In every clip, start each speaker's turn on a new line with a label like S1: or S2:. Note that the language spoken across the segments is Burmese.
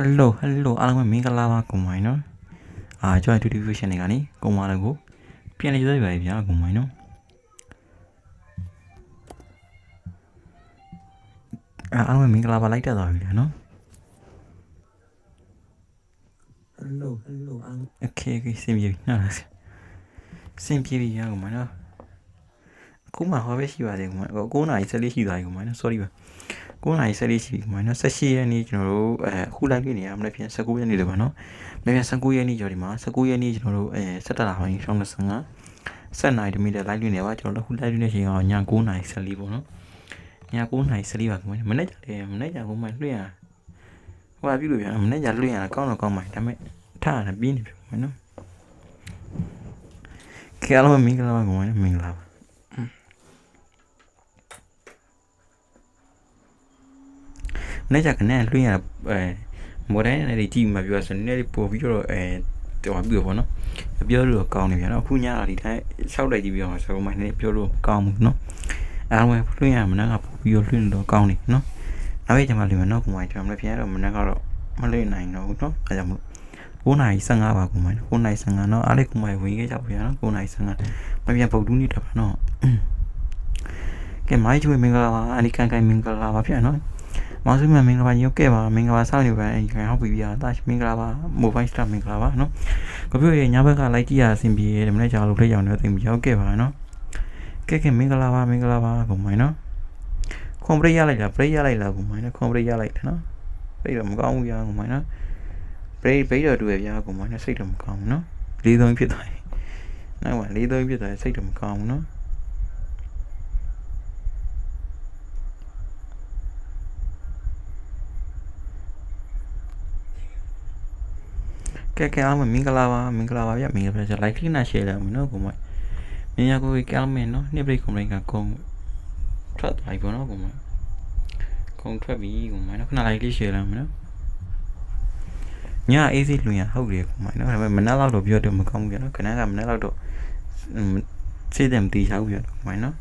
S1: Hello Hello အားလုံးပဲမင်္ဂလာပါကုန်ပါနော်အာကျွန်တော် YouTube Vision တွေကနေကုန်ပါလည်းကိုပြန်လေးသေးပါဗျာကုန်ပါနော်အာအားလုံးပဲမင်္ဂလာပါလိုက်တက်သွားပြီလေနော် Hello Hello အားလုံး Okay Okay စင်ပြေပြီနော်စင်ပြေပြီရကုန်ပါနော်အခုမှဟောပဲရှိပါသေးကုန်ပါ9နာရီ14ရှိသွားပြီကုန်ပါနော် sorry ပါ 9နာရီ14ရှိပြီကုန်ပါနော်18ရက်နေ့ကျွန်တော်တို့အဲအခု live လေးနေရမနေ့ပြန်19ရက်နေ့တော့ပါနော်မနေ့ပြန်19ရက်နေ့ကျော်ဒီမှာ19ရက်နေ့ကျွန်တော်တို့အဲ17လပိုင်း2025ဆက်နိုင်တမီတဲ့ live လေးနေပါကျွန်တော်တို့အခု live လေးနေချိန်အောင်ည9နာရီ14ပေါ့နော်ည9နာရီ14ပါကုန်ပါမနေ့ကလည်းမနေ့ကကုန်ပါလွှင့်ရဟိုပါပြုလို့ပြန်မနေ့ကလွှင့်ရတာကောင်းတော့ကောင်းပါဒါပေမဲ့ထားရပြင်းနေပြီကုန်ပါနော်ကဲအားလုံးမင်္ဂလာပါကုန်ပါမင်္ဂလာပါ နေ့ကျကနေလွှင့်ရအဲမော်ဒန်နဲ့ကြည့်မှပြောဆိုနည်းနည်းပို့ပြီးတော့အဲတော်ပြီးတော့ဗောနော်ပြောလို့ကောင်းနေပြန်တော့အခုညလာဒီတိုင်းရှောက်လိုက်ကြည့်ပြီးတော့ဆိုတော့မှလည်းပြောလို့ကောင်းမှုနော်အားလုံးလွှင့်ရမနက်ကပို့ပြီးတော့လွှင့်တော့ကောင်းနေနော်နောက်ရက်ကျမှလွှင့်မယ်နော်ကုမိုင်းကျွန်တော်လည်းပြန်တော့မနက်ကတော့မလွှင့်နိုင်တော့ဘူးနော်အဲကြောင့်မလို့9နာရီ15ပါကုမိုင်း9နာရီ15နော်အားလေးကုမိုင်းဝင်ခဲ့ကြပါဗျာနော်9နာရီ15မပြန်ပုတ်တူးနေတာပါနော်ကဲမိုင်းချွေမင်္ဂလာပါအလီကန်ကန်မင်္ဂလာပါဗျာနော် မောင်စုမမင်္ဂလာပါညို့ကဲပါမင်္ဂလာပါစောင့်နေပါအဲ့ခံဟောက်ပြီဗျာတာမင်္ဂလာပါမိုဘိုင်းစတာမင်္ဂလာပါနော်ကပြိုရဲ့ညဘက်ကလိုက်ကြည့်ရအဆင်ပြေတယ်မနေ့ကလို့လက်ရောင်တော့သိပြီရောက်ခဲ့ပါနော်ကဲကဲမင်္ဂလာပါမင်္ဂလာပါကုန်မိုင်းနော်ခွန်ပရိရလိုက်လားပရိရလိုက်လားကုန်မိုင်းနော်ခွန်ပရိရလိုက်တယ်နော်စိတ်တော့မကောင်းဘူးဗျာကုန်မိုင်းနော်ပရိဘိတ်တော်တူရဲ့ဗျာကုန်မိုင်းနော်စိတ်တော့မကောင်းဘူးနော်လေးသုံးဖြစ်သွားတယ်နောက်ကလေးသုံးဖြစ်သွားတယ်စိတ်တော့မကောင်းဘူးနော် ကဲကဲအားမမင်္ဂလာပါမင်္ဂလာပါဗျမင်္ဂလာပါကျ like လေးနဲ့ share လိုက်မယ်နော်ကိုမမြင်ရကိုကဲမယ်နော်နှစ်ပရိတ်ကွန်ပလိန်ကကုန်းထွက်သွားပြီပေါ့နော်ကိုမကုန်းထွက်ပြီကိုမနော်ခဏ like လေး share လိုက်မယ်နော်ညအေးစိလွင်ရဟုတ်တယ်ကိုမနော်ဒါပေမဲ့မနက်လောက်တော့ပြောတယ်မကောင်းဘူးဗျနော်ခဏကမနက်လောက်တော့စေးတယ်မတီးချောက်ဗျကိုမနော်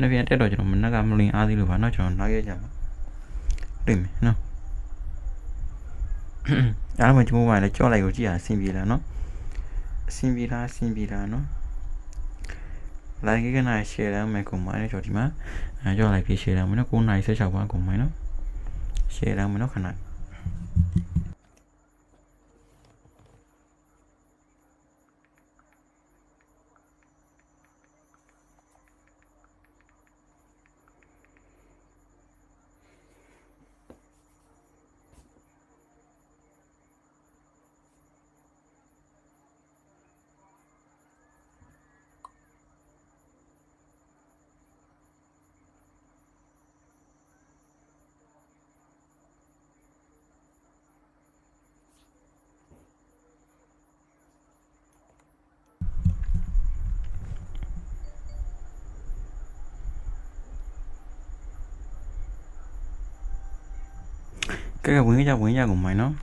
S1: နေ့ပြန်တက်တော့ကျွန်တော်မနက်ကမလွင်အားသေးလို့ပါနော်ကျွန်တော်နောက်ရက်ကြမှာတွေ့မယ်နော် အားမချိုးပါလေကြော့လိုက်ကိုကြည့်ရအဆင်ပြေလားနော်အဆင်ပြေလားအဆင်ပြေလားနော် like ကနာ share ရမယ်ကွန်မိုင်းကြော်ဒီမှာအဲကြော့လိုက်ပြီး share ရမယ်နော်9နိုင်16ပါကွန်မိုင်းနော် share ရမယ်နော်ခဏ ကဲကဲဝင်ကြဝင်ကြကွန်မိုင်းနော်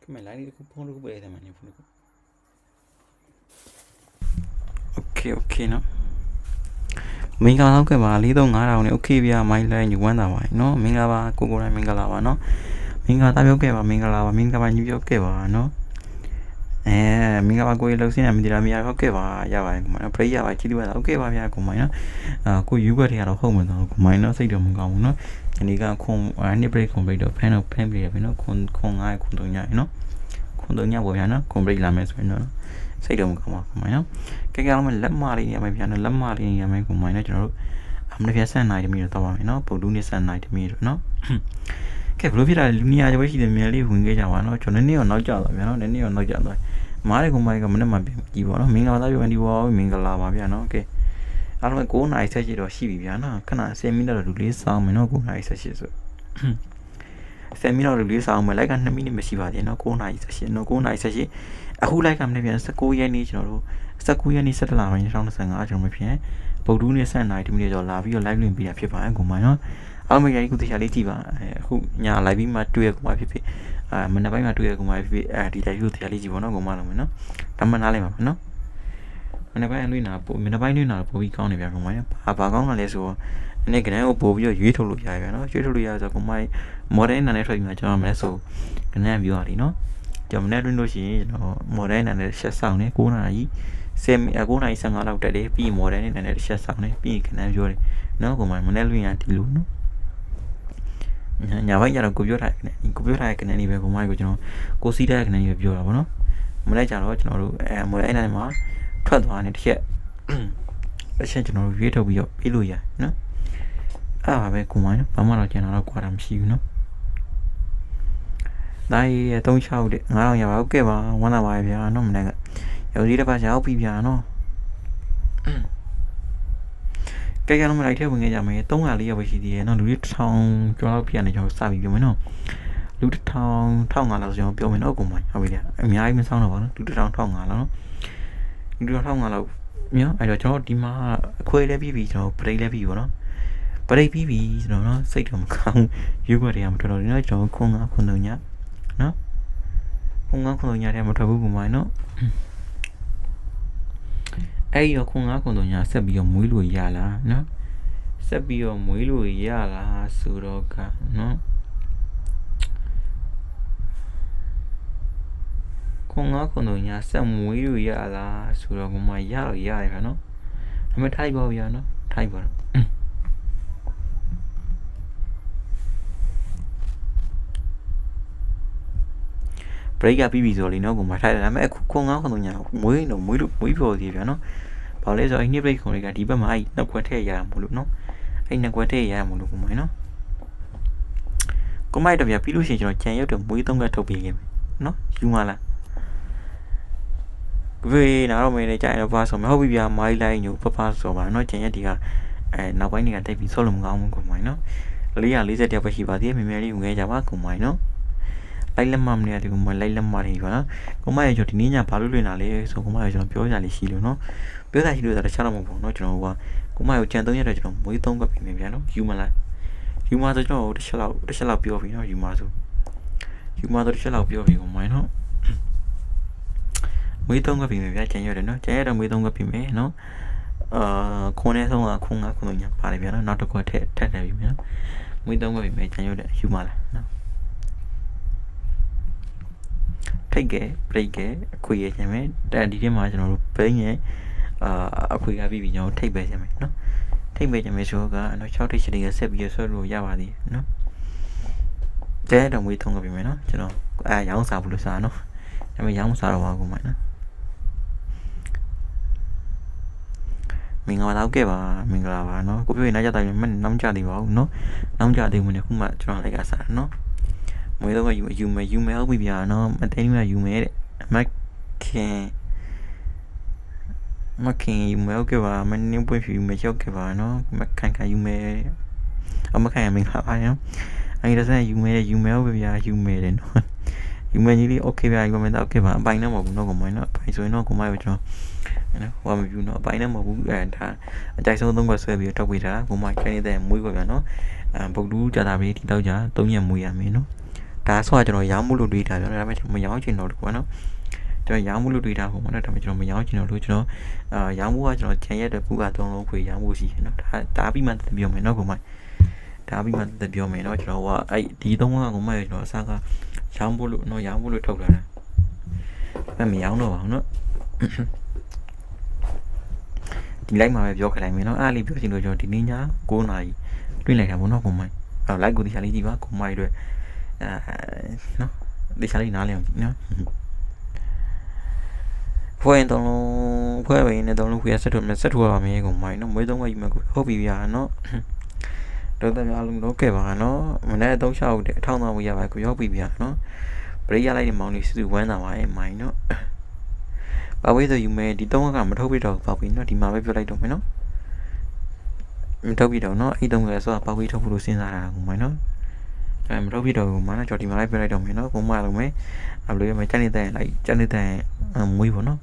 S1: ခမလိုက်လေးခုဖုန်းတစ်ခုပေးတယ်မင်းဖုန်းတစ်ခု Okay okay နော်မင်္ဂလာတော့ကဲပါ435တောင်နဲ့ okay ဗျာမိုင်းလိုက်ညဝမ်းတာပါနော်မင်္ဂလာပါကိုကိုတိုင်းမင်္ဂလာပါနော်မင်္ဂလာတာပြောခဲ့ပါမင်္ဂလာပါမင်္ဂလာပါညီပြောခဲ့ပါနော်အဲမင်္ဂလာပါကိုရလောက်စင်းရမသိလားမရဟုတ်ခဲ့ပါရပါတယ်ကိုမိုင်းနော်ပရိယပါချီးလို့ပါโอเคပါဗျာကိုမိုင်းနော်အာကိုယူဘတ်တွေကတော့ဟုတ်မှန်တော့ကိုမိုင်းနော်စိတ်တော့မကောင်းဘူးနော် ဒီနေ့ကခွန်နှစ်ပရိကွန်ပရိတော့ဖန်တော့ဖန်ပြီးရပြီနော်ခွန်ခွန်9ခွန်3ညနော်ခွန်3ညပေါ်ဗျာနော်ကွန်ပရိလာမယ်ဆိုရင်တော့စိတ်တော့မကောင်းပါဘူးမိုင်းနော်ကဲကဲအောင်လက်မလေးနေရမယ်ဗျာနော်လက်မလေးနေရမယ်ကိုမိုင်းနော်ကျွန်တော်တို့အမနပြဆက်နိုင်တမီတော့တော့ပါမယ်နော်ပုံတူးနေဆက်နိုင်တမီတော့နော်ကဲဘလို့ဖြစ်တာလူနီယာရွေးရှိတယ်မြန်လေးဝင်ခဲ့ကြပါနော်ကျွန်တော်နည်းနည်းတော့နောက်ကျသွားဗျာနော်နည်းနည်းတော့နောက်ကျသွားမားတဲ့ကိုမိုင်းကမနေ့မှပြင်ကြည့်ပါနော်မင်္ဂလာသားပြောအန်ဒီဝါမင်္ဂလာပါဗျာနော်ကဲ အားလုံး9နိုင်ဆက်ရှိတော့ရှိပြီဗျာနော်ခဏ10မိနစ်တော့လူလေးစောင်းမယ်နော်9နိုင်ဆက်ရှိဆို10မိနစ်တော့လူလေးစောင်းမယ်လိုက်က2မိနစ်မရှိပါသေးနော်9နိုင်ဆက်ရှိနော်9နိုင်ဆက်ရှိအခုလိုက်ကမနေ့ပြန်19ရက်နေ့ကျွန်တော်တို့19ရက်နေ့17လပိုင်း2025ကျွန်တော်မဖြစ်ပုတ်တူးနေ့ဆက်နိုင်ဒီမိနစ်တော့လာပြီးတော့ live လွှင့်ပေးတာဖြစ်ပါတယ်ကိုမိုင်းနော်အားလုံးရိုက်ခုတရားလေးကြည့်ပါအခုည live ပြီးမှတွေ့ရကိုမဖြစ်ဖြစ်အာမနေ့ပိုင်းမှာတွေ့ရကိုမဖြစ်ဖြစ်အဲဒီ live ကိုတရားလေးကြည့်ပါနော်ကိုမလုံးမယ်နော်ဒါမှနားလိုက်ပါမယ်နော် မနေ့ပိုင်းလွှင့်တာပိုမနေ့ပိုင်းလွှင့်တာပိုပြီးကောင်းနေဗျာကောင်မဘာဘာကောင်းတာလဲဆိုတော့အနေကနန်းကိုပို့ပြီးတော့ရွေးထုတ်လို့ရရနော်ရွေးထုတ်လို့ရဆိုကိုမိုင်း model နာနဲ့ထွက်ပြီးမှကျွန်တော်မလဲဆိုကနန်းပြောရလीနော်ကျွန်တော်မနေ့တွင်းလို့ရှိရင်ကျွန်တော် model နာနဲ့ရှက်ဆောင်နေ9နာရီ7 9နာရီ15လောက်တက်တယ်ပြီး model နဲ့နာနဲ့ရှက်ဆောင်နေပြီးကနန်းပြောတယ်နော်ကိုမိုင်းမနေ့လွင်ရဒီလိုနော်ညာဘက်ကျတော့ကိုပြောထားတဲ့ကိုပြောထားတဲ့ကနေနေပဲကိုမိုင်းကိုကျွန်တော်ကိုစီးတဲ့ကနေနေပဲပြောတာဗောနော်မနေ့ကျတော့ကျွန်တော်တို့အဲမိုဒယ်အဲ့မှာ ထွက်သွားတဲ့တစ်ချက်အချက်ကျွန်တော်တို့ရွေးထုတ်ပြီးတော့ပြေးလို့ရနော်အဲ့ပါပဲကိုမိုင်းနော်ဘာမှတော့ကျန်တော့ကွာတာမရှိဘူးနော်ဒါရီ36တဲ့9000ရပါဟုတ်ကဲ့ပါဝမ်းသာပါဗျာနော်မနေ့ကရုပ်ကြီးတစ်ပတ်ရောက်ပြီဗျာနော်ကဲကဲတော့မလိုက်ထဲဝင်ခဲ့ကြမယ်300လေးရောက်ပဲရှိသေးတယ်နော်လူတွေ1000ကျော်လောက်ပြနေကျွန်တော်စပြီးပြောမယ်နော်လူ1000 1500လောက်ကျွန်တော်ပြောမယ်နော်အကုန်မဟုတ်ပြီလေအများကြီးမဆောင်တော့ပါနော်လူ1000 1500လောက်နော် လူ1000 1500လောက်မြောအဲ့တော့ကျွန်တော်ဒီမှာအခွေလည်းပြီးပြီကျွန်တော်ပရိတ်လည်းပြီးပါနော်ပရိတ်ပြီးပြီကျွန်တော်နော်စိတ်တော့မကောင်းရုပ်ွက်တွေကမတော်တော့ဘူးနော်ကျွန်တော်ခွန်ငါခွန်တုံညနော်ခွန်ငါခွန်တုံညတဲ့မထွက်ဘူးပုံမှန်နော်အဲ့ဒီတော့ခွန်ငါခွန်တုံညဆက်ပြီးတော့မွေးလို့ရလားနော်ဆက်ပြီးတော့မွေးလို့ရလားဆိုတော့ကနော် ခွန်ငါခွန်တုံညဆက်မွေးလို့ရလားဆိုတော့ကမှရတော့ရတယ်ခါနော်ဒါပေမဲ့ထိုက်ပါဗျာနော်ထိုက်ပါတော့ဘရိတ်ကပြီးပြီဆိုတော့လေနော်ကိုမထိုက်တယ်ဒါပေမဲ့အခုခွန်ငါခွန်တုံညမွေးတော့မွေးလို့မွေးဖို့သေးဗျာနော်ဘာလဲဆိုတော့အဲ့နှစ်ဘရိတ်ခွန်တွေကဒီဘက်မှာအဲ့နှစ်ခွက်ထည့်ရမှာမလို့နော်အဲ့နှစ်ခွက်ထည့်ရမှာမလို့ကိုမိုင်းနော်ကိုမိုက်တော့ဗျာပြီးလို့ရှိရင်ကျွန်တော်ကြံရုပ်တော့မွေးသုံးခွက်ထုတ်ပေးခဲ့မယ်နော်ယူမလား ဝေးနားတော့မင်းလည်းကြာရင်တော့ပါဆိုမဟုတ်ပြီဗျာမိုင်းလိုက်ညိုပပဆိုပါနော်ကျန်ရက်ဒီကအဲနောက်ပိုင်းတွေကတိတ်ပြီးဆော့လို့မကောင်းဘူးကိုမိုင်းနော်440တက်ပဲရှိပါသေးတယ်မြင်မြင်လေးဝင်ခဲ့ကြပါကိုမိုင်းနော်လိုက်လက်မမနေတယ်ကိုမိုင်းလိုက်လက်မနေပါနော်ကိုမိုင်းရောဒီနေ့ညဘာလို့လွင်တာလဲဆိုကိုမိုင်းရောကျွန်တော်ပြောကြလေးရှိလို့နော်ပြောတာရှိလို့ဆိုတော့တခြားတော့မဟုတ်ဘူးနော်ကျွန်တော်ကကိုမိုင်းကိုကြံ3ရက်တော့ကျွန်တော်မွေး3ကပ်ပြင်ပြန်ဗျာနော်ယူမလားယူမဆိုကျွန်တော်တစ်ချက်လောက်တစ်ချက်လောက်ပြောပြီနော်ယူမဆိုယူမဆိုတစ်ချက်လောက်ပြောပြီကိုမိုင်းနော်မွေး သုံးကပ်ပြီမယ်ဗျာကျန်ရတယ်နော်ကျန်ရတော့မွေးသုံးကပ်ပြီမယ်နော်အာခွန်နဲ့ဆုံးကခွန်ကခွန်ညာပါတယ်ဗျာနော်နောက်တစ်ခွက်ထက်ထက်တယ်ပြီမယ်နော်မွေးသုံးကပ်ပြီမယ်ကျန်ရတယ်ယူမလားနော်ထိတ်ကဲပြိတ်ကဲအခွေရခြင်းမယ်တဲ့ဒီထဲမှာကျွန်တော်တို့ဘိန်းရဲ့အာအခွေကပြီးပြီကျွန်တော်ထိတ်ပဲခြင်းမယ်နော်ထိတ်ပဲခြင်းမယ်ဆိုတော့ကတော့6ထိတ်ရှိတွေကဆက်ပြီးဆွဲလို့ရပါသေးနော်တဲ့တော့မွေးသုံးကပ်ပြီမယ်နော်ကျွန်တော်အဲရောင်းစားဘူးလို့စားနော်ဒါပေမဲ့ရောင်းစားတော့ပါကူမယ်နော် မင်္ဂလာတော့ခဲ့ပါမင်္ဂလာပါเนาะကိုပြောရင်နောက်ကြတိုင်းမနောက်ကြသေးပါဘူးเนาะနောက်ကြသေးဘူးねခုမှကျွန်တော်လိုက်ကစားเนาะမွေးတော့ယူယူမယ်ယူမယ်ဟုတ်ပြီဗျာเนาะမသိမ်းမယူမယ်တဲ့မခင်မခင်ယူမယ်ဟုတ်ကဲ့ပါမင်းပွင့်ဖြူယူမယ်ရောက်ခဲ့ပါเนาะမခံခံယူမယ်အမခံရမင်္ဂလာပါเนาะအဲ့ဒါဆိုယူမယ်ယူမယ်ဟုတ်ပြီဗျာယူမယ်တဲ့เนาะယူမယ်ကြီးလေး okay ဗျာယူမယ်တော့ okay ပါအပိုင်နဲ့မဟုတ်ဘူးเนาะကိုမိုင်းเนาะအပိုင်ဆိုရင်တော့ကိုမိုင်းပဲကျွန်တော် နော်ဟိုမပြူနော်အပိုင်းနဲ့မဟုတ်ဘူးအဲဒါအကြိုက်ဆုံးသုံးခွက်ဆွဲပြီးတော့တောက်ပေးတာဘုံမခိုင်းနေတဲ့မွေးခွက်ပြန်နော်အဲဗုဒ္ဓကြာတာပဲဒီတော့ကြာသုံးရက်မွေးရမယ်နော်ဒါဆိုတော့ကျွန်တော်ရောင်းမှုလို့တွေးတာပြောဒါပေမဲ့မရောင်းချင်တော့ဘူးကွာနော်ကျွန်တော်ရောင်းမှုလို့တွေးတာဟုတ်မှာနော်ဒါပေမဲ့ကျွန်တော်မရောင်းချင်တော့လို့ကျွန်တော်အာရောင်းမှုကကျွန်တော်ခြံရက်တဲ့ပူကသုံးလုံးခွေရောင်းမှုရှိတယ်နော်ဒါဒါပြီးမှပြောမယ်နော်ကိုမဒါပြီးမှပြောမယ်နော်ကျွန်တော်ကအဲ့ဒီသုံးကကိုမရကျွန်တော်အစားကရောင်းဖို့လို့နော်ရောင်းဖို့လို့ထုတ်လာတာအဲ့မရောင်းတော့ပါဘူးနော် ဒီ live မှာပဲပြောခဲ့လိုက်မယ်နော်အားလေးပြောချင်လို့ကျွန်တော်ဒီနေ့ည9နာရီတွေ့လိုက်တာပေါ့နော်ကိုမိုင်းအဲ့ live ကိုတရားလေးကြည့်ပါကိုမိုင်းတို့အဲနော်တရားလေးနားလည်အောင်ကြည့်နော်ဖွဲ့ရင်တော့ဖွဲ့ဝင်နေတော့လို့ခွေဆက်ထုတ်မယ်ဆက်ထုတ်ရပါမယ်ကိုမိုင်းနော်မွေးသုံးကယူမယ်ကိုဟုတ်ပြီဗျာနော်တော့တများလုံးတော့ခဲ့ပါနော်မနေ့3ချောက်တဲ့အထောင်းသားဝေးရပါကိုရောက်ပြီဗျာနော်ပရိရလိုက်တဲ့မောင်လေးစုစုဝမ်းသာပါရဲ့မိုင်းနော် ပါဝေးဆိုယူမယ်ဒီသုံးကမထုတ်ပြတော့ပါဝေးနော်ဒီမှာပဲပြောလိုက်တော့မယ်နော်မထုတ်ပြတော့နော်အဲ့တုန်းကဆိုပါဝေးထုတ်ဖို့လို့စဉ်းစားတာကူမယ်နော်အဲမထုတ်ပြတော့ဘူးမနော်ကြော်ဒီမှာလိုက်ပြောလိုက်တော့မယ်နော်ကိုမလုံးမယ်အလိုရမယ်ကြက်နေတဲ့လိုက်ကြက်နေတဲ့မွေးပေါ့နော်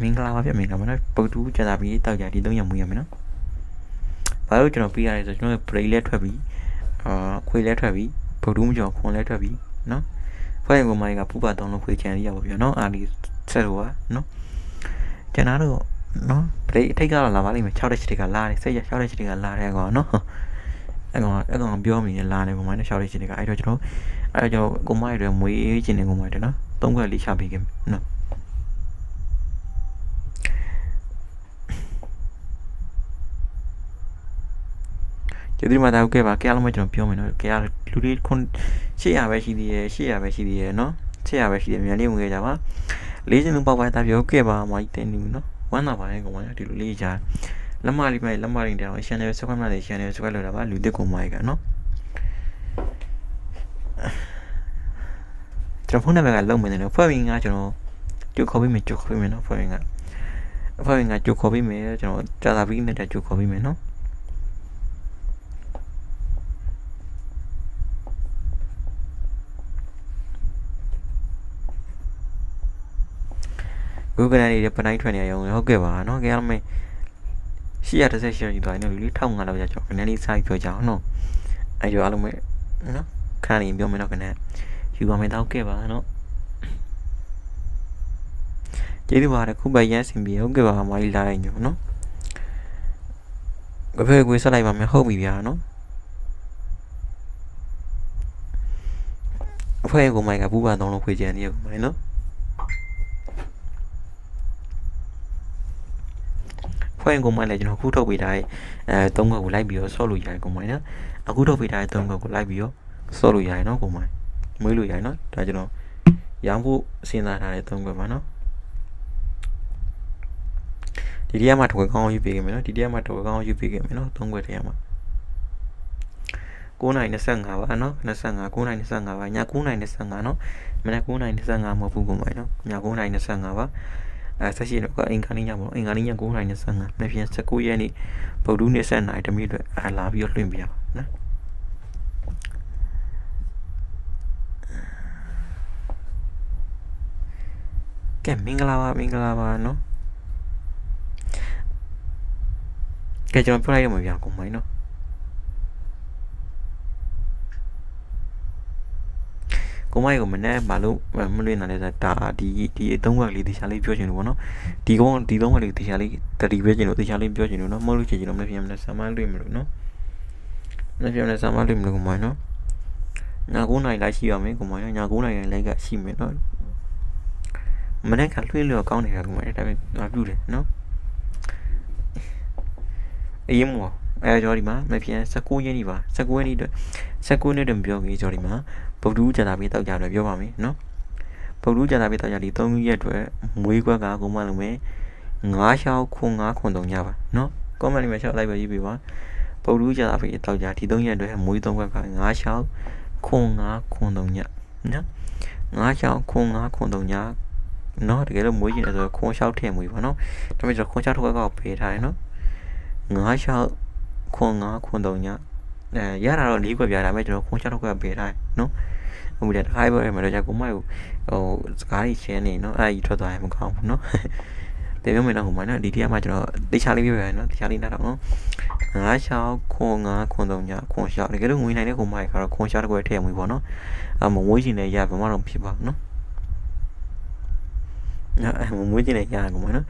S1: မင်္ဂလာပါဗျမင်္ဂလာပါနော်ပုတ်တူးကြတာပြီးတောက်ကြဒီသုံးရမွေးရမယ်နော်ဘာလို့ကျွန်တော်ပြီးရတယ်ဆိုကျွန်တော် break လဲထွက်ပြီးအာခွေလဲထွက်ပြီးပုတ်တူးမကျော်ခွန်လဲထွက်ပြီးနော် ဖွဲ့ရင်ကိုမိုင်းကပူပါတောင်းလို့ခွေချန်ရပါဗျာနော်အာလီဆက်တော့နော်ကျွန်တော်တို့နော်ပရိတ်အထိတ်ကတော့လာပါလိမ့်မယ်6တဲ့ချစ်တွေကလာတယ်စိတ်ရ6တဲ့ချစ်တွေကလာတယ်ကောင်နော်အဲ့ကောင်အဲ့ကောင်ပြောမိနေလာတယ်ကောင်မနဲ့6တဲ့ချစ်တွေကအဲ့တော့ကျွန်တော်အဲ့တော့ကျွန်တော်ကိုမရတဲ့မွေးခြင်းနေကောင်မတယ်နော်သုံးခွက်လေးချပေးခင်နော် ကျေးဇူးတင်ပါတယ်ဟုတ်ကဲ့ပါကြရလုံးမကျွန်တော်ပြောမယ်နော်ကြရလူတွေခွန်800ပဲရှိသေးတယ်800ပဲရှိသေးတယ်နော်800ပဲရှိတယ်မြန်လေးဝင်ခဲ့ကြပါလေးစင်းလုံးပေါက်ပိုင်းတာပြောခဲ့ပါမိုင်းတင်နေနော်ဝမ်းသာပါတယ်ကောင်မဒီလိုလေးကြာလက်မလေးပဲလက်မလေးတောင် channel ဆက်ခွင့်မှလည်း channel ဆက်ခွင့်လို့တာပါလူတစ်ကောင်မိုင်းကနော်ကျွန်တော်ဖုန်းနံပါတ်ကလုံးမယ်နော်ဖွဲ့ပြီးငါကျွန်တော်ကြိုခေါ်ပြီးမယ်ကြိုခေါ်ပြီးမယ်နော်ဖွဲ့ပြီးငါဖွဲ့ပြီးငါကြိုခေါ်ပြီးမယ်ကျွန်တော်ကြာသာပြီးနဲ့ကြိုခေါ်ပြီးမယ်နော် ဘူးကနန်တွေပနိုင်ထွက်နေရုံလေဟုတ်ကဲ့ပါနော်ခင်ဗျားမင်း138ရှိသွားနေလူလေး1500လောက်ရကြောကနန်လေးစာပြောကြအောင်နော်အဲ့တော့အားလုံးပဲနော်ခဏလေးပြောမယ်နော်ကနန်ယူပါမယ်တော့ကဲပါနော်ကျေးဇူးပါတယ်ခုပဲရန်စင်ပြီဟုတ်ကဲ့ပါမာလီလာရင်ညို့နော်ကဖဲကိုဆက်လိုက်ပါမယ်ဟုတ်ပြီဗျာနော်အဖွဲ့ကိုမိုင်ကပူပါတော့လို့ခွေကြံနေရကိုမိုင်နော် ရင်ကိုမှလည်းကျွန်တော်ခုထုတ်ပေးထားတဲ့အဲသုံးခွက်ကိုလိုက်ပြီးတော့ဆော့လို့ရတယ်ကိုမိုင်းနော်အခုထုတ်ပေးထားတဲ့သုံးခွက်ကိုလိုက်ပြီးတော့ဆော့လို့ရတယ်နော်ကိုမိုင်းမွေးလို့ရတယ်နော်ဒါကျွန်တော်ရောင်းဖို့စဉ်းစားထားတဲ့သုံးခွက်ပါနော်ဒီတည်းမှာတစ်ခွက်ကောင်းယူပေးခဲ့မယ်နော်ဒီတည်းမှာတစ်ခွက်ကောင်းယူပေးခဲ့မယ်နော်သုံးခွက်တည်းမှာ9:25ပါနော်25 9:25ပါည9:25နော်မနက်9:25မဟုတ်ဘူးကိုမိုင်းနော်ည9:25ပါ အဲဆက်ရှိတော့ကအင်္ဂါနေ့ညပေါ့အင်္ဂါနေ့ည9:25နှစ်ပြန်19ရက်နေ့ဗုဒ္ဓနေ့ဆက်နိုင်တမိအတွက်အလာပြီးတော့လွှင့်ပြပါနော်ကဲမင်္ဂလာပါမင်္ဂလာပါနော်ကဲကျွန်တော်ပြောလိုက်ရမှာဗျာကိုမိုင်းနော် ကိုမိုက်ကိုမနဲ့မလို့မလွင့်နိုင်လဲဒါဒီဒီအသုံးဝက်လေးတခြားလေးပြောချင်လို့ပေါ့နော်ဒီကောင်ဒီသုံးဝက်လေးတခြားလေးတတိပဲချင်လို့တခြားလေးပြောချင်လို့နော်မဟုတ်လို့ချင်လို့မဖြစ်မလဲဆာမလွင့်မလို့နော်မဖြစ်မလဲဆာမလွင့်မလို့ကိုမိုက်နော်ညာ9နိုင်လိုက်ရှိရမယ်ကိုမိုက်နော်ညာ9နိုင်လိုက်ကရှိမယ်နော်မနေ့ကလွှင့်လို့ကောင်းနေတာကိုမိုက်ဒါပေမဲ့ပြုတယ်နော်အရင်မောအဲကြော်ဒီမှာမဖြစ်19ရက်နေပါ19ရက်နေအတွက်19နှစ်တည်းပြောကြီးကြော်ဒီမှာ ဗုဒ္ဓဦးကျန်တာပြီးတောက်ကြတယ်ပြောပါမယ်နော်ဗုဒ္ဓဦးကျန်တာပြီးတောက်ကြဒီ3ရက်အတွက်မွေးခွက်ကကိုမလုံးမယ်9ရှောက်ခွန်9ခွန်3ညပါနော်ကောမန့်လေးမှာရှောက်လိုက်ပဲရေးပေးပါဗုဒ္ဓဦးကျန်တာပြီးတောက်ကြဒီ3ရက်အတွက်မွေး3ခွက်က9ရှောက်ခွန်9ခွန်3ညနော်9ရှောက်ခွန်9ခွန်3ညနော်တကယ်လို့မွေးကျင်တယ်ဆိုတော့ခွန်လျှောက်ထည့်မွေးပါနော်ဒါပေမဲ့ကျွန်တော်ခွန်လျှောက်တစ်ခွက်ကောက်ပေးထားတယ်နော်9လျှောက်ခွန်9ခွန်3ည အဲရတာတော့၄ခွက်ပြတာမဲ့ကျွန်တော်ခွန်လျှောက်တစ်ခွက်ပေးထားတယ်နော်ဟိုတခါပဲမှာတော့ကြာကိုမိုက်ကိုဟိုစကားကြီးရှင်းနေနော်အဲ့ဒီထွက်သွားရင်မကောင်းဘူးနော်တယ်ပြောမယ်နော်ဟိုမှာနော်ဒီတရားမှာကျွန်တော်တေချာလေးပြောရနော်တေချာလေးနားတော့နော်ငါးချောင်းခွန်ငါးခွန်သုံးညခွန်ရှောက်တကယ်လို့ငွေနိုင်တဲ့ဟိုမိုက်ကတော့ခွန်ရှောက်တစ်ခွက်ထည့်မွေးပေါ့နော်အမမွေးရှင်လည်းရဘာမှတော့ဖြစ်ပါဘူးနော်အဲမွေးရှင်လည်းရကုန်မှာနော်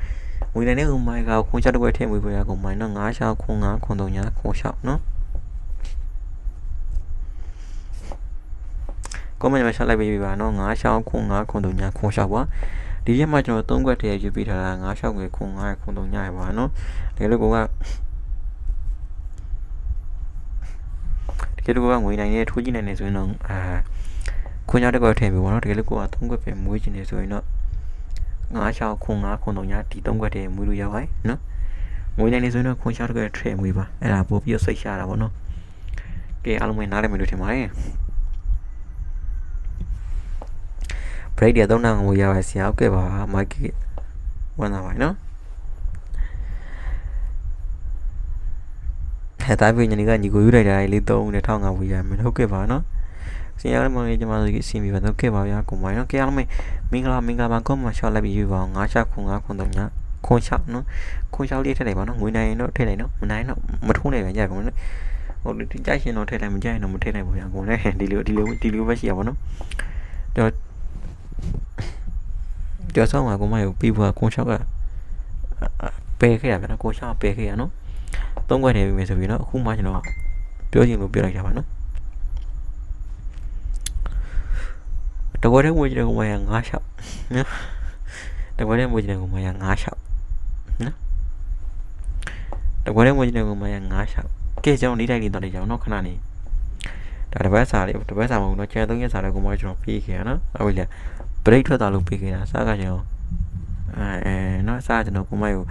S1: ငွေနိုင်တဲ့ဟိုမိုက်ကခွန်ရှောက်တစ်ခွက်ထည့်မွေးပေါ်ရကုန်မှာနော်ငါးချောင်းခွန်ငါးခွန်သုံးညခွန်ရှောက်နော် comment မှာရှောက်လိုက်ပေးပါနော်9ရှောင်းခွန်9ခွန်3ညခွန်ရှောက်ပါဒီရက်မှာကျွန်တော်3ခွက်တည်းယူပေးထားတာ9ရှောက်ခွေခွန်9ခွန်3ညရပါနော်တကယ်လို့ကိုကတကယ်လို့ကိုကငွေနိုင်နေထိုးကြည့်နိုင်နေဆိုရင်တော့အာခွန်ရတဲ့ကွက်ထည့်ပြီပေါ့နော်တကယ်လို့ကိုက3ခွက်ပဲမွေးချင်နေဆိုရင်တော့9ရှောက်ခွန်9ခွန်3ညဒီ3ခွက်တည်းမွေးလို့ရပါတယ်နော်ငွေနိုင်နေဆိုရင်တော့ခွန်ရှောက်တဲ့ကွက်ထည့်မွေးပါအဲ့ဒါပို့ပြီးစိတ်ရှာတာပေါ့နော်ကဲအားလုံးပဲနားလည်မယ်လို့ထင်ပါတယ် break တွေသုံးနာငွေရပါဆရာဟုတ်ကဲ့ပါမိုက်ကဝန်လာပါနော်ဟဲ့တိုင်းပြညနေကညီကိုယူလိုက်တာလေး3နဲ့15ဝေးရမယ်ဟုတ်ကဲ့ပါနော်ဆရာလည်းမလေးကျွန်မတို့စီမီပါတော့ကဲပါဗျာကိုမိုင်းနော်ကဲအားလုံးမင်္ဂလာမင်္ဂလာပါကောမရှော့လိုက်ပြီးယူပါအောင်9ချက်ခွန်9ခွန်3ညခွန်6နော်ခွန်6လေးထည့်လိုက်ပါနော်ငွေနိုင်ရင်တော့ထည့်လိုက်နော်မနိုင်တော့မထိုးနိုင်ပြန်ကြပါဘူးနော်ဟိုကြိုက်ရှင်တော့ထည့်လိုက်မကြိုက်ရင်တော့မထည့်နိုင်ဘူးဗျာကိုလည်းဒီလိုဒီလိုဒီလိုပဲရှိရပါတော့တော့ ကျော်ဆောင်မှာကိုမရပြီးပွားကွန်ချောက်ကပယ်ခဲ့ရဗျာနော်ကိုရှာပယ်ခဲ့ရနော်သုံးခွက်နေပြီမယ်ဆိုပြီးနော်အခုမှကျွန်တော်ပြောချင်လို့ပြောလိုက်တာပါနော်တကွက်တဲ့ငွေကြီးတဲ့ကောင်မရ9ရှောက်နော်တကွက်တဲ့ငွေကြီးတဲ့ကောင်မရ9ရှောက်နော်တကွက်တဲ့ငွေကြီးတဲ့ကောင်မရ9ရှောက်ကဲကျွန်တော်လေးတိုက်လေးတော့နေကြအောင်နော်ခဏနေဒါတပတ်စာလေးတပတ်စာမဟုတ်တော့ကျန်3ရက်စာလေးကိုမှကျွန်တော်ပြီးခဲ့ရနော်ဟုတ်ပြီလေ break ထွက်သွားလို့ပြီးခဲ့တာစားကကျွန်တော်အဲအဲနော်စားကျွန်တော်ကိုမကို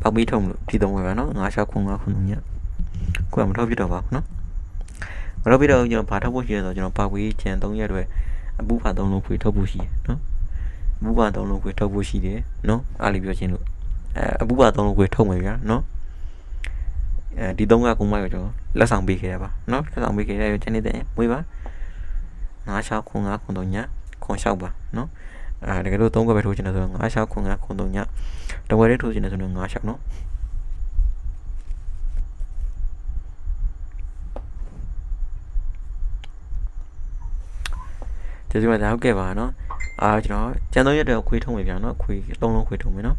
S1: ပေါက်ပြီးထုံလို့ဒီသုံးဝယ်ပါနော်9ရှောက်ခွန်9ခွန်ညကိုကမထုတ်ပြတော့ပါဘူးနော်မထုတ်ပြတော့ကျွန်တော်ဘာထုတ်ဖို့ရှိလဲဆိုတော့ကျွန်တော်ပေါက်ပြီးကျန်3ရက်တွေအပူဖာ3လုံးခွေထုတ်ဖို့ရှိတယ်နော်အပူဖာ3လုံးခွေထုတ်ဖို့ရှိတယ်နော်အားလေးပြောချင်းလို့အဲအပူဖာ3လုံးခွေထုတ်မယ်ဗျာနော်အဲဒီသုံးကကုန်းမကိုကျွန်တော်လက်ဆောင်ပေးခဲ့ရပါနော်လက်ဆောင်ပေးခဲ့ရရကျန်နေတဲ့မွေးပါ9ရှောက်ခွန်9ခွန်3ည ခွန်လျှောက်ပါနော်အဲတကယ်လို့သုံးခွက်ပဲထိုးချင်တယ်ဆိုတော့9ရှောက်ခွန်9ခွန်3ညတဝက်လေးထိုးချင်တယ်ဆိုတော့9ရှောက်နော်ကျေးဇူးပါဟုတ်ကဲ့ပါနော်အာကျွန်တော်ကျန်တော့ရက်တော့ခွေးထုံးမယ်ဗျာနော်ခွေးသုံးလုံးခွေးထုံးမယ်နော်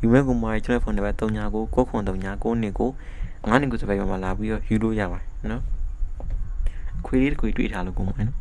S1: ယူမဲကူမာကျွန်တော်ဖုန်းနံပါတ်39ကိုခွန်39ကိုနေကို9နေကိုစပယ်မှာလာပြီးတော့ယူလို့ရပါတယ်နော်ခွေးလေးတစ်ခွေးတွေ့ထားလို့ကိုမိုင်းနော်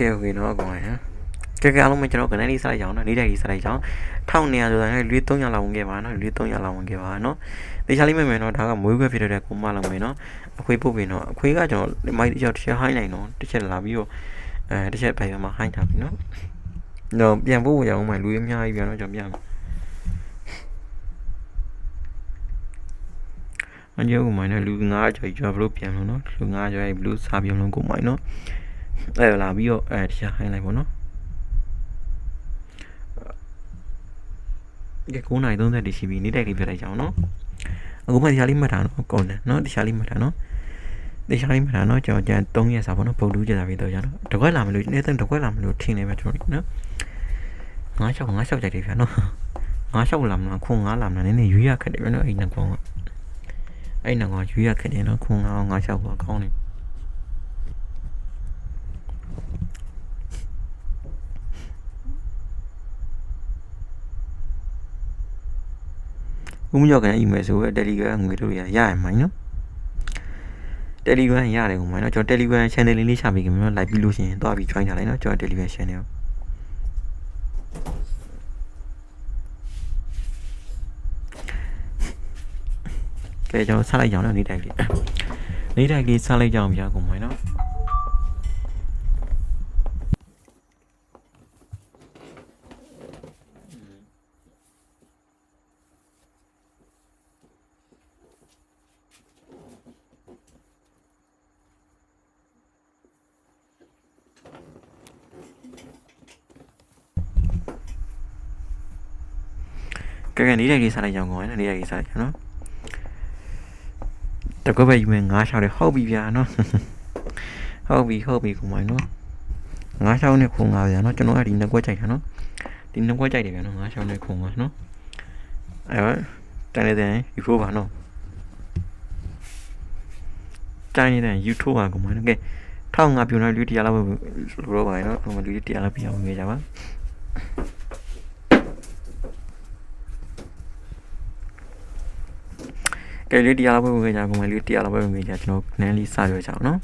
S1: okay okay တော့အကောင်ရယ်ကြက်ကြအောင်မကျွန်တော်ကနေလေးစားလိုက်ကြအောင်နော်နေ့တိုင်းလေးစားလိုက်ကြအောင်1900ဆိုတာလေ300လောက်ဝင်ခဲ့ပါနော်လေ300လောက်ဝင်ခဲ့ပါနော်တေချာလေးမယ်မယ်နော်ဒါကမွေးခွဲဖြစ်တဲ့ကိုမလောက်မယ်နော်အခွေးပုတ်ပြီနော်အခွေးကကျွန်တော်မိုက်တစ်ချက်တစ်ချက်ဟိုင်းလိုက်နော်တစ်ချက်လာပြီးတော့အဲတစ်ချက်ပိုင်မှာဟိုင်းထားပြီနော်တော့ပြန်ဖို့ရအောင်မယ်လူအများကြီးပြန်တော့ကျွန်တော်ပြန်မယ်အညုံမိုင်းနဲ့လူ9ကျော်ကြီးကျွန်တော်ဘလို့ပြန်လို့နော်လူ9ကျော်ကြီးဘလို့စားပြန်လို့ကိုမိုင်းနော် အဲ့လာပြီးတော့အဲတရားဟိုင်းလိုက်ပေါ့နော်ဒီ9နိုင်30တိရှိပြီနေ့တိုက်ကလေးပြလိုက်ကြအောင်နော်အခုမှတရားလေးမှတ်တာနော်ကောင်းတယ်နော်တရားလေးမှတ်တာနော်တရားလေးမှတ်တာနော်ကျွန်တော်ကြံ3ရက်စာပေါ့နော်ပုတ်လူးကြတာပြီးတော့ကြတော့တကွက်လာမလို့နေ့တိုင်းတကွက်လာမလို့ထင်နေပဲကျွန်တော်နော်ငါးချောက်ငါးချောက်ကြိုက်တယ်ဗျာနော်ငါးချောက်လာမလားခွန်ငါးလာမလားနည်းနည်းရွေးရခက်တယ်ဗျာနော်အဲ့နှကောင်ကအဲ့နှကောင်ရွေးရခက်တယ်နော်ခွန်ငါးငါးချောက်ကကောင်းတယ် ဦးမကျော်ကန်အီမေးဆိုတော့ Telegram ငွေတို့ရရရမိုင်းနော် Telegram ရတယ်ကောင်မိုင်းနော်ကျွန်တော် Telegram channel လေးလေးချပေးခင်ဗျာ live ပြီးလို့ရှိရင်တွားပြီး join ထားလိုက်နော်ကျွန်တော် Telegram channel ကဲကျွန်တော်ဆက်လိုက်ကြအောင်နော်နေ့တိုင်းလေးနေ့တိုင်းလေးဆက်လိုက်ကြအောင်ဗျာကောင်မိုင်းနော် ကဲကဲနေ့တိုင်းလေးစားလိုက်ကြအောင်ကောင်းနေ့တိုင်းလေးစားလိုက်ကြနော်တကွက်ပဲယူမယ်ငါးချောင်းလေးဟုတ်ပြီဗျာနော်ဟုတ်ပြီဟုတ်ပြီကိုမိုင်းနော်ငါးချောင်းနဲ့ခုံငါဗျာနော်ကျွန်တော်ကဒီနှစ်ကွက်ကြိုက်တာနော်ဒီနှစ်ကွက်ကြိုက်တယ်ဗျာနော်ငါးချောင်းနဲ့ခုံငါနော်အဲ့တော့တန်နေတဲ့ယူထိုးပါနော်တိုင်းနေတဲ့ယူထိုးပါကိုမိုင်းနော်ကဲထောက်ငါပြူနေလူတရားလောက်လို့တော့ပါနော်ဟိုမှာလူတရားလောက်ပြအောင်နေကြပါ ကဲလေးတရားလောက်ပဲဝင်ကြကုန်မယ်လေးတရားလောက်ပဲဝင်ကြကျွန်တော်နန်းလေးစပြောကြအောင်နော်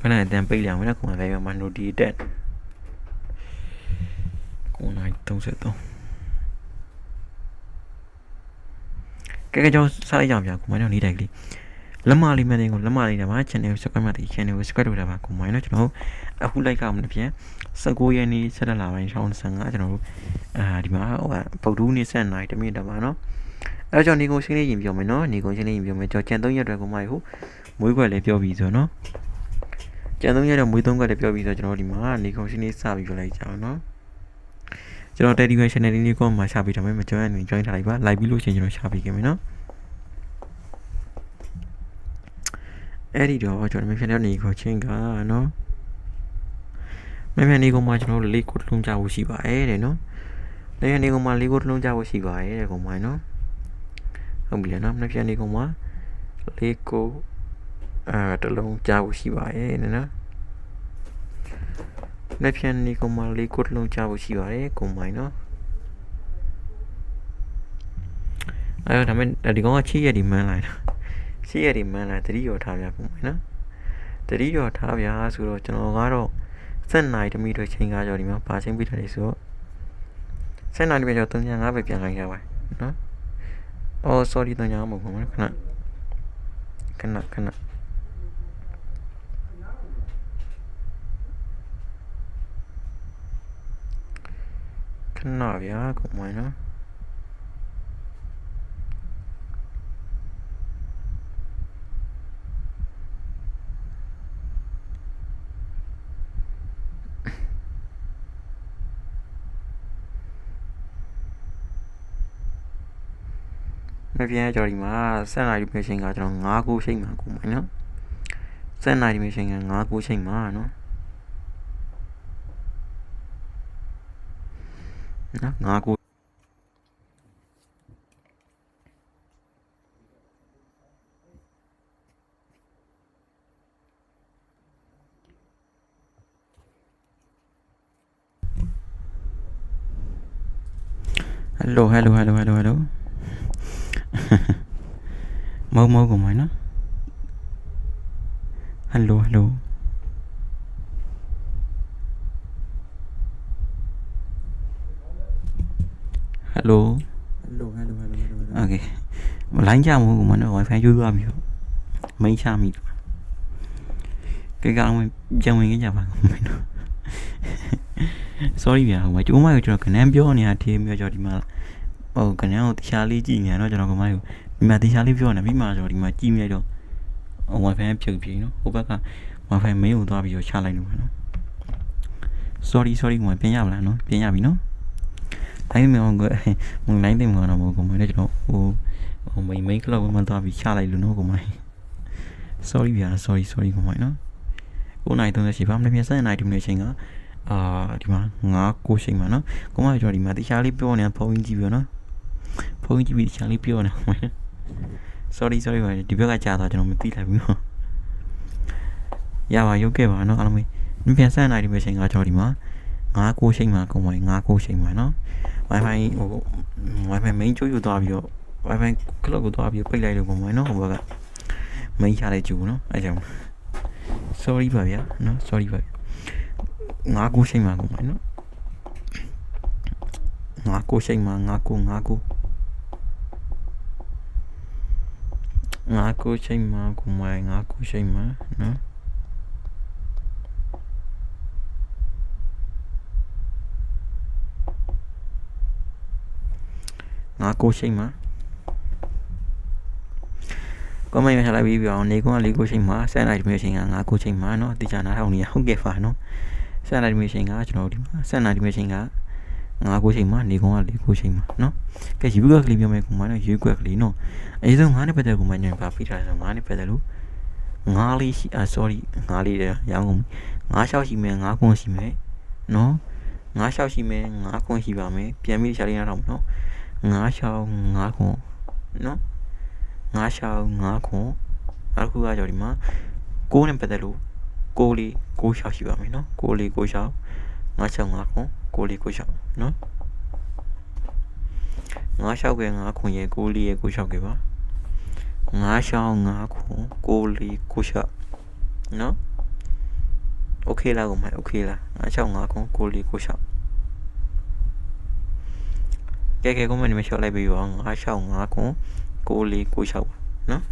S1: ခဏအတန်ပိတ်လိုက်အောင်နော်ခုမှပဲမနိုဒီတက်ကိုနိုင်33ကဲကဲကျွန်တော်စားလိုက်ကြအောင်ဗျာခုမှတော့နေတိုက်ကလေး လက်မလေးမဲ့တင်ကိုလက်မလေးနဲ့ပါ channel ကို subscribe လုပ်တဲ့ channel ကို subscribe လုပ်တာပါကိုမိုင်းတော့ကျွန်တော်အခု like ကမလို့ပြန်19ရက်နေ့ဆက်လက်လာပိုင်း2025ကျွန်တော်တို့အာဒီမှာဟိုပုတ်တူးနေ့ဆက်နိုင်တမိတော့ပါနော်အဲကြောင့်နေကုန်ရှင်းလေးရင်ပြောမယ်နော်နေကုန်ရှင်းလေးရင်ပြောမယ်ကျွန်တော်ကြံ3ရက်အတွက်ကိုမိုင်းဟုတ်မွေးခွက်လေးပြောပြီးဆိုနော်ကျန်သုံးရက်တော့မွေးသုံးကတ်လည်းပြောပြီးဆိုတော့ကျွန်တော်ဒီမှာနေကုန်ရှင်းလေးစပြီးပြောလိုက်ကြအောင်နော်ကျွန်တော် Telegram channel လေးလေးကိုမှရှာပြီးတော့မယ်မ join ရင် join ထားလိုက်ပါ live ပြီးလို့ရှိရင်ကျွန်တော်ရှာပြီးခင်မယ်နော် အဲ့ဒီတော့ကျွန်တော်မဖြစ်တဲ့နေကိုချင်းကနော်မဖြစ်နေကောင်မှကျွန်တော်တို့လေးကိုတစ်လုံးကြဖို့ရှိပါတယ်တဲ့နော်မဖြစ်နေကောင်မှလေးကိုတစ်လုံးကြဖို့ရှိပါတယ်တဲ့ကောင်မနော်ဟုတ်ပြီလားနော်မဖြစ်နေကောင်မှလေးကိုအာတစ်လုံးကြဖို့ရှိပါတယ်တဲ့နော်မဖြစ်နေကောင်မှလေးကိုတစ်လုံးကြဖို့ရှိပါတယ်ကောင်မနော်အဲ့တော့ဒါမဲ့ဒီကောင်ကချီရဒီမန်းလိုက်တာ ချီရဒီမန်းလိုက်တတိရောထားပြကောင်မနော်တတိရောထားပြဆိုတော့ကျွန်တော်ကတော့ဆက်နိုင်တမိတို့ချိန်ကားကြော်ဒီမှာပါချင်းပြီးထားတယ်ဆိုတော့ဆက်နိုင်တမိကြော်35ပဲပြန်ခိုင်းရပါနော်အော် sorry 35မဟုတ်ဘူးခဏခဏခဏခဏဗျာကိုမနော် မပြန်ကြော်ဒီမှာဆက်နိုင်ဒီမရှင်ကကျွန်တော်9ခုချိန်မှာကိုမနော်ဆက်နိုင်ဒီမရှင်က9ခုချိန်မှာနော်နော်9ခုဟယ်လိုဟယ်လိုဟယ်လိုဟယ်လိုဟယ်လို မဟုတ်မဟုတ်ကုန်ပါနော်ဟယ်လိုဟယ်လိုဟယ်လို
S2: hello hello hello hello
S1: โอเคလိုင်းကြမဟုတ်ကုန်ပါနော် wifi ရွေးသွားပြီမိတ်ချမိကေကောင်ပြန်ဝင်ကြပါကုန်မယ်နော် sorry ဗျာဟိုမှာကျိုးမကိုကျွန်တော်ခဏပြောနေတာထေးမြော်ကြော်ဒီမှာဟိုခဏကိုတရားလေးကြည့်နေတော့ကျွန်တော်ကမကို ဒီမှာတရားလေးပြောနေပြီးမှဆိုဒီမှာကြည့်မြဲတော့ wifi ပြုတ်ပြီနော်ဟိုဘက်က wifi မင်းကိုသွားပြီးတော့ချလိုက်လို့ပဲနော် sorry sorry ကိုပြန်ရမလားနော်ပြန်ရပြီနော်တိုင်းမြောင်ကမုန်လိုင်းတင်မှာတော့မဟုတ်ဘူးမင်းကျွန်တော်ဟိုဟိုမိန်မိန်ကလောက်မှသွားပြီးချလိုက်လို့နော်ကိုမိုင်း sorry ဗျာ sorry sorry ကိုမိုင်းနော်ကိုနိုင်30ရှိပါမနေ့ပြန်စနိုင်ဒီမနေ့ချိန်ကအာဒီမှာ9ကိုချိန်မှာနော်ကိုမိုင်းကျွန်တော်ဒီမှာတရားလေးပြောနေတာဖုန်းကြီးကြည့်ပြောနော်ဖုန်းကြီးပြီးတရားလေးပြောနေတာ sorry sorry ပါဒီဘက်ကကြာတော့ကျွန်တော်မသိလိုက်ဘူးနော်ရပါရုပ်ခဲ့ပါနော်အားလုံးမင်းပြန်စနိုင်ဒီမနေ့ချိန်ကကျွန်တော်ဒီမှာ9ကိုချိန်မှာကိုမိုင်း9ကိုချိန်မှာနော် wifi ဟို wifi main ကျိုးယူသွားပြီးတော့ wifi ကလော့ကိုသွားပြီးပိတ်လိုက်လို့ပုံမှန်နော်ဟိုဘက်က main ချလိုက်ကျူနော်အဲကြောင့် sorry ပါဗျာနော် sorry ပါငါကိုရှိမှကုန်ပါနော်ငါကိုရှိမှငါကို ငါကိုချိန်မှာကိုမိုင်ငါကိုချိန်မှာနော်ငါကိုချိန်မှာကွန်မန့်ရေးထားလိုက်ပြီးပြောင်းနေကွန်းလေးကိုချိန်မှာဆန်လိုက်မျိုးချိန်ကငါကိုချိန်မှာနော်အတိအကျနားထောင်နေရဟုတ်ကဲ့ပါနော်ဆန်လိုက်မျိုးချိန်ကကျွန်တော်ဒီမှာဆန်လိုက်မျိုးချိန်က ငါကိုချိန်မှာနေကွန်ကလေးကိုချိန်မှာเนาะကဲယူကွက်ကလေးပြောမယ်ကွန်မန့်တော့ယူကွက်ကလေးเนาะအရင်ဆုံးငါနဲ့ပတ်သက်ကွန်မန့်ညံပါဖိထားဆိုငါနဲ့ပတ်သက်လို့ငါလေးရှိအာ sorry ငါလေးတယ်ရောင်းကုန်ငါလျှောက်ရှိမယ်ငါကွန်ရှိမယ်เนาะငါလျှောက်ရှိမယ်ငါကွန်ရှိပါမယ်ပြန်ပြီးရှာလေးနားထောင်เนาะငါလျှောက်ငါကွန်เนาะငါးရှောင်းငါးခွန်နောက်တစ်ခုကကြောဒီမှာကိုးနဲ့ပတ်သက်လို့ကိုးလေးကိုးရှောက်ရှိပါမယ်နော်ကိုးလေးကိုးရှောက်ငါးရှော င်းငါးခွန်ကိုးလေးကိုးရှောက်နော်ငါးရှောက်ကငါးခွန်ရဲ့ကိုးလေးရဲ့ကိုးရှောက်ကပါငါးရှောင်းငါးခွန်ကိုးလေးကိုးရှောက်နော်โอเคလားကိုမโอเคလားငါးရှောင်းငါးခွန်ကိုးလေးကိုးရှောက်ကဲကဲကိုမဒီမှာရှောက်လိုက်ပြီးပါငါးရှောင်းငါးခွန်ကိုလေးကို6ပါနော်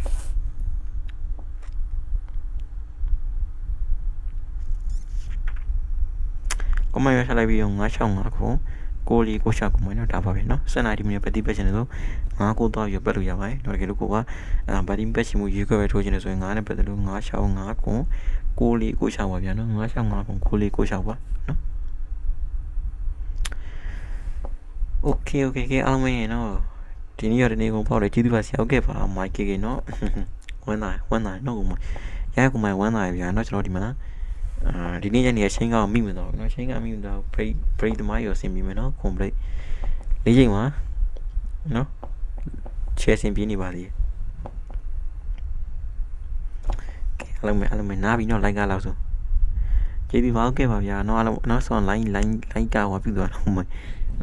S1: ကမရထားလိုက်ပြီးတော့965ခု ကိုလေးကိုရှာကိုမိုင်းတော့ဒါပါပဲเนาะစနေဒီမိနစ်ပတိပတ်ချင်တယ်ဆိုငါကိုတော့ရပတ်လို့ရပါတယ်เนาะတကယ်လို့ကိုကအာဗတိပတ်ချင်မှုရေးခွဲပဲထိုးချင်တယ်ဆိုရင်ငါနဲ့ပတ်သက်လို့ငါရှောင်းငါကွန်ကိုလေးကိုရှာပါဗျာเนาะငါရှောင်းငါကွန်ကိုလေးကိုရှာပါเนาะโอเคโอเคကဲအားလုံးပဲเนาะဒီနေ့ရတဲ့နေ့ကုန်ပေါ့လေကျေးဇူးပါဆရာဟုတ်ကဲ့ပါမိုက်ကေကေเนาะဝမ်းသာဝမ်းသာเนาะကိုမရရကိုမိုင်ဝမ်းသာဗျာเนาะကျွန်တော်ဒီမှာ အာဒီနေ့ညနေချင်းကောင်မိမတော့ဘူးเนาะချင်းကမိမတော့ break break တမိုင်းရောဆင်ပြီးမယ်เนาะ complete လေးချိန်မှာเนาะ share ဆင်ပြီးနေပါသေးတယ်ကဲအားလုံးပဲအားလုံးပဲနားပြီးเนาะ like ကလောက်ဆိုကျေးဇူးပါဟုတ်ကဲ့ပါဗျာเนาะအားလုံးနောက်ဆုံး line line line ကဝါပြသွားတော့မ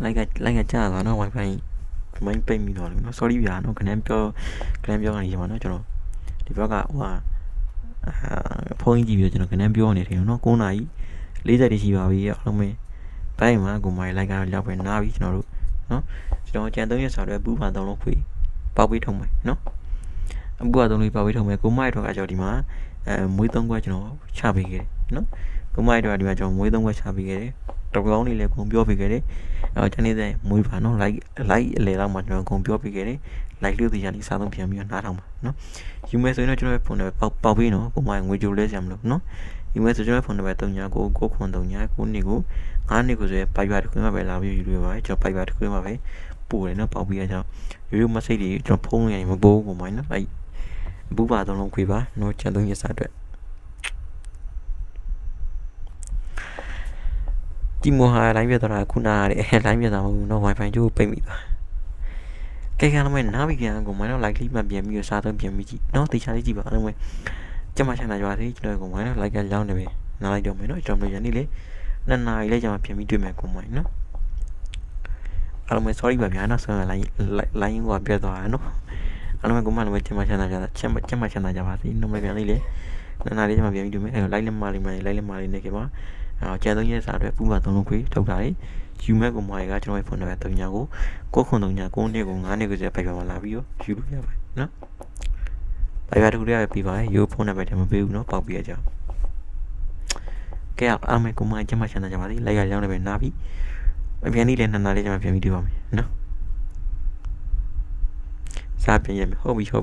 S1: like က like ကကြာသွားเนาะ wifi မိုင်းပိတ်မိသွားလို့เนาะ sorry ဗျာเนาะခဏပြောခဏပြောကနေရပါเนาะကျွန်တော်ဒီဘက်ကဟိုဟာ အာ ဖုန်းကြီးကြည့်ပြီးတော့ကျွန်တော်ခဏပြောနေတယ်နော်9နာရီ40တိရှိပါပြီအားလုံးပဲဘိုင်းမှာကိုမိုင်လိုက်ကတော့ရောက်ပဲနားပြီကျွန်တော်တို့နော်ကျွန်တော်ကြံ3ရက်စာတော့ပူပါ3လုံးခွေပေါက်ပြီးထုံမယ်နော်အပူပါ3လုံးပေါက်ပြီးထုံမယ်ကိုမိုင်တော့ကကျွန်တော်ဒီမှာအဲမွေး3ခွက်ကျွန်တော်ချပေးခဲ့တယ်နော်ကိုမိုင်တော့ဒီမှာကျွန်တော်မွေး3ခွက်ချပေးခဲ့တယ်တော်ကောင်းလေးလည်းကိုပြောပေးခဲ့တယ်အဲကျွန်နေတဲ့မွေးပါနော် like like အလေတော့မှကျွန်တော်ကိုပြောပေးခဲ့တယ် like လို့ဒီရနေစားသုံးပြန်ပြီးတော့နားထောင်ပါနော်ယူမယ်ဆိုရင်တော့ကျွန်တော်ရဲ့ဖုန်းနံပါတ်ပေါက်ပေါက်ပြီးနော်ကိုမိုင်ငွေကြိုလဲစရာမလိုနော်ယူမယ်ဆိုကျွန်တော်ရဲ့ဖုန်းနံပါတ်3ညာကိုကိုခွန်3ညာကိုနေကို9နှစ်ကိုဆိုရင်ပိုက်ပါတစ်ခုမှပဲလာပြီးယူလို့ပါတယ်ကျွန်တော်ပိုက်ပါတစ်ခုမှပဲပို့တယ်နော်ပေါက်ပြီးရကြအောင်ရိုးရိုးမစိတ်တွေကျွန်တော်ဖုန်းရင်မပိုးကိုမိုင်နော်အဲ့ဘူးပါသုံးလုံးခွေပါနော်ချန်3ရက်စာအတွက်ဒီမိုဟာလိုင်းပြတော့တာခုနကလေလိုင်းပြတာမဟုတ်ဘူးနော် wifi ကျိုးပိတ်မိသွား ကဲကလည်းမနားပြီးပြန်ကိုမိုင်းတော့ like လေးမှပြန်ပြီးတော့စားသုံးပြန်ပြီးကြည့်နော်တေချာလေးကြည့်ပါအားလုံးပဲကျမချန်တာကြပါစေကျွန်တော်ကိုမိုင်းတော့ like ကလောင်းနေပြီနားလိုက်တော့မယ်နော်ကျွန်တော်တို့ယနေ့လေနှစ်နာရီလေးကျွန်တော်ပြန်ပြီးတွေ့မယ်ကိုမိုင်းနော်အားလုံးပဲ sorry ပါဗျာနော်ဆိုတော့ line line ကပြတ်သွားတာနော်အားလုံးပဲကိုမိုင်းလည်းကျမချန်တာကြတာကျမကျမချန်တာကြပါစေနော်မပြန်လေးလေနှစ်နာရီကျွန်တော်ပြန်ပြီးတွေ့မယ်အဲ like လက်မလေးမလေး like လက်မလေးနေခဲ့ပါအဲကျန်သုံးရက်စာအတွက်ပူပါသုံးလုံးခွေထုတ်တာလေ ယူမဲ့ကိုမိုင်းကကျွန်တော်ရဲ့ဖုန်းနံပါတ်3ညာကိုကိုခွန်3ညာ9နှစ်ကို9နှစ်ကိုဆိုပိုက်ပါမလာပြီးတော့ယူလို့ရပါတယ်နော်ပိုက်ပါတစ်ခုတည်းပဲပြီးပါတယ်ယူဖုန်းနံပါတ်တည်းမပေးဘူးနော်ပေါက်ပြရကြအောင်ကဲအားမယ်ကိုမိုင်းကျမချန်တာကြပါစေလိုက်ရကြောင်းလည်းပဲနားပြီးအပြန်လေးလည်းနှစ်နာလေးကျွန်တော်ပြန်ပြီးတွေ့ပါမယ်နော်စားပြန်ရမယ်ဟုတ်ပြီဟုတ်ပြီ